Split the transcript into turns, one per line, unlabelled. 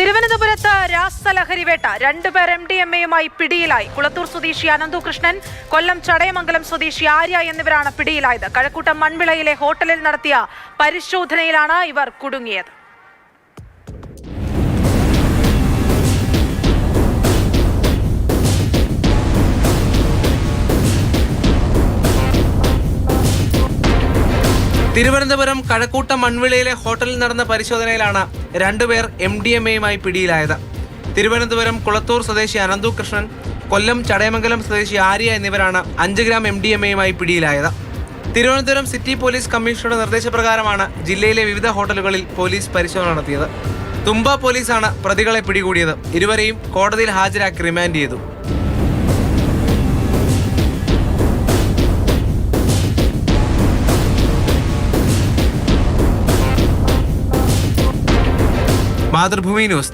തിരുവനന്തപുരത്ത് രാസലഹരി വേട്ട രണ്ടുപേർ എം ഡി എം എയുമായി പിടിയിലായി. കുളത്തൂർ സ്വദേശി അനന്തു കൃഷ്ണൻ കൊല്ലം ചടയമംഗലം സ്വദേശി ആര്യ എന്നിവരാണ് പിടിയിലായത്. കഴക്കൂട്ടം മൺവിളയിലെ ഹോട്ടലിൽ നടത്തിയ പരിശോധനയിലാണ് ഇവർ കുടുങ്ങിയത്.
തിരുവനന്തപുരം കഴക്കൂട്ടം മൺവിളയിലെ ഹോട്ടലിൽ നടന്ന പരിശോധനയിലാണ് രണ്ടുപേർ എം ഡി എം എയുമായി പിടിയിലായത്. തിരുവനന്തപുരം കുളത്തൂർ സ്വദേശി അനന്തു കൃഷ്ണൻ കൊല്ലം ചടയമംഗലം സ്വദേശി ആര്യ എന്നിവരാണ് അഞ്ച് ഗ്രാം എം ഡി എം എയുമായി പിടിയിലായത്. തിരുവനന്തപുരം സിറ്റി പോലീസ് കമ്മീഷണറുടെ നിർദ്ദേശപ്രകാരമാണ് ജില്ലയിലെ വിവിധ ഹോട്ടലുകളിൽ പോലീസ് പരിശോധന നടത്തിയത്. തുമ്പ പോലീസാണ് പ്രതികളെ പിടികൂടിയത്. ഇരുവരെയും കോടതിയിൽ ഹാജരാക്കി റിമാൻഡ് ചെയ്തു. മാതൃഭൂമി ന്യൂസ്